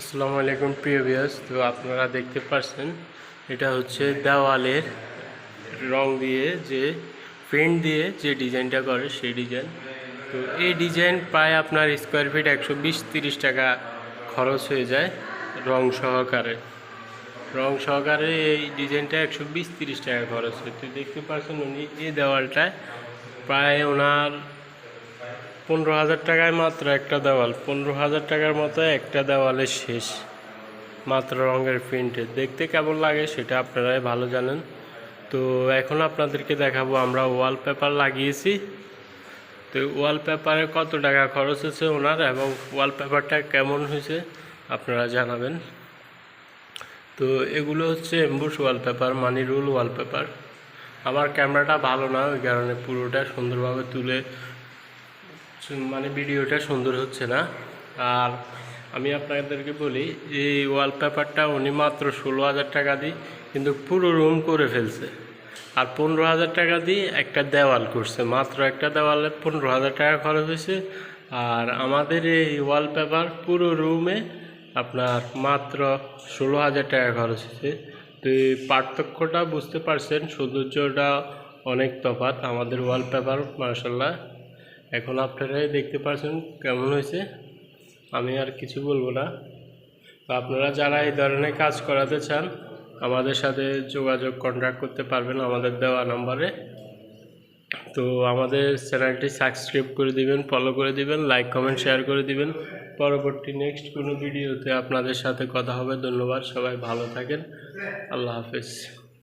আসসালামু আলাইকুম, প্রিয় ভিউয়ার্স তো আপনারা দেখতে পাচ্ছেন এটা হচ্ছে দেওয়ালের রং দিয়ে যে পেন্ট দিয়ে যে ডিজাইনটা করে, সেই ডিজাইন। তো এই ডিজাইন প্রায় আপনার স্কোয়ার ফিট একশো বিশ, তিরিশ টাকা খরচ হয়ে যায় রং সহকারে। রং সহকারে এই ডিজাইনটা একশো বিশ, তিরিশ টাকা খরচ হয়। তো দেখতে পাচ্ছেন উনি এই দেওয়ালটায় প্রায় ওনার পনেরো হাজার টাকায় মাত্র একটা দেওয়াল। পনেরো হাজার টাকার মতো একটা দেওয়ালের শেষ। মাত্র রঙের প্রিন্টে। দেখতে কেমন লাগে সেটা আপনারাই ভালো জানেন। তো এখন আপনাদেরকে দেখাবো, আমরা ওয়ালপেপার লাগিয়েছি। তো ওয়ালপেপারে কত টাকা খরচ হয়েছে ওনার এবং ওয়ালপেপারটা কেমন হয়েছে আপনারা জানাবেন। তো এগুলো হচ্ছে এমবুস ওয়ালপেপার মানি রুল ওয়ালপেপার আমার ক্যামেরাটা ভালো না, ওই কারণে পুরোটা সুন্দরভাবে তুলে মানে ভিডিওটা সুন্দর হচ্ছে না। আর আমি আপনাদেরকে বলি, এই ওয়ালপেপারটা উনি মাত্র ষোলো হাজার টাকা দিই কিন্তু পুরো রুম করে ফেলছে। আর পনেরো হাজার টাকা দিয়ে একটা দেওয়াল করছে। মাত্র একটা দেওয়ালে পনেরো হাজার টাকা খরচ হয়েছে। আর আমাদের এই ওয়ালপেপার পুরো রুমে আপনার মাত্র ষোলো হাজার টাকা খরচ হয়েছে। তো এই পার্থক্যটা বুঝতে পারছেন, সৌন্দর্যটা অনেক তফাৎ। আমাদের ওয়ালপেপার মার্শাল্লাহ এখন আপনারাই দেখতে পাচ্ছেন কেমন হয়েছে। আমি আর কিছু বলব না। আপনারা যারা এই ধরনের কাজ করাতে চান, আমাদের সাথে যোগাযোগ কন্ট্যাক্ট করতে পারবেন আমাদের দেওয়া নম্বরে তো আমাদের চ্যানেলটি সাবস্ক্রাইব করে দিবেন ফলো করে দিবেন লাইক কমেন্ট শেয়ার করে দিবেন। পরবর্তী নেক্সট কোনো ভিডিওতে আপনাদের সাথে কথা হবে। ধন্যবাদ, সবাই ভালো থাকেন। আল্লাহ হাফেজ।